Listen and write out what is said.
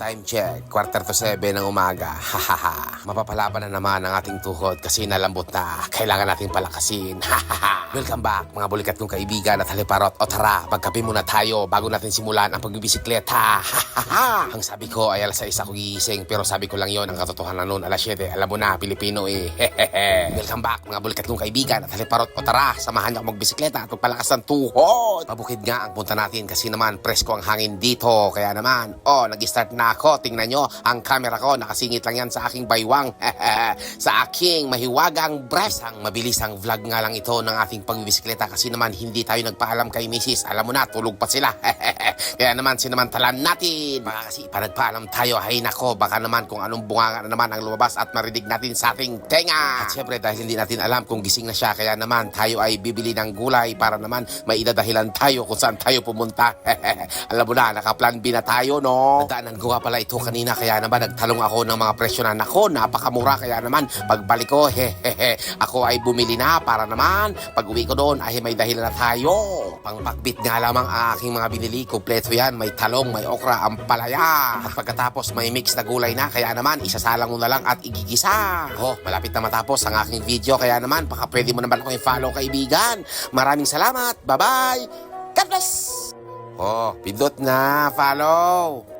Time check, quarter to seven ng umaga. Hahaha. Mapapalaban na naman ang ating tuhod kasi nalambot na. Kailangan nating palakasin. Hahaha. Welcome back mga bulikat kong kaibigan at haliparot. O tara, magkape muna tayo bago natin simulan ang pagbibisikleta. Hahaha. Ang sabi ko ay alas 6 ako gigising pero sabi ko lang yon ang katotohanan noon alas 7. Alam mo na, Pilipino eh. Hehehe. Welcome back mga bulikat kong kaibigan at haliparot. O tara, samahan niyo ako magbisikleta at magpalakas ng tuhod. Pabukid nga ang punta natin kasi naman presko ang hangin dito. Kaya naman, oh, nag-start na ako. Tingnan nyo, ang camera ko nakasingit lang yan sa aking baywang. sa aking mahiwagang breast. Ang mabilis ang vlog nga lang ito ng ating pagbibisikleta kasi naman hindi tayo nagpaalam kay Mrs. Alam mo na, tulog pa sila. Kaya naman sinamantalan natin. Baka kasi pa nagpaalam tayo, hay nako, baka naman kung anong bunganga na naman ang lumabas at marinig natin sa ating tenga. At syempre dahil hindi natin alam kung gising na siya, kaya naman tayo ay bibili ng gulay para naman maidadahilan tayo kung saan tayo pumunta. alam mo na, naka-plan B na tayo, no? Nadaanan ko nga pala ito kanina, kaya naman nagtalong ako ng mga presyo na, nako, napakamura, kaya naman pagbalik ko, hehehe, ako ay bumili na para naman pag uwi ko doon ay may dahilan na tayo. Pangpakbit nga lamang ang aking mga binili, kumpleto yan, may talong, may okra, ampalaya. At pagkatapos may mix na gulay na, kaya naman isasalang mo na lang at igigisa. Oh, malapit na matapos ang aking video, kaya naman baka pwede mo naman ako i-follow kaibigan. Maraming salamat, bye-bye! God bless! Oh, pindot na, follow!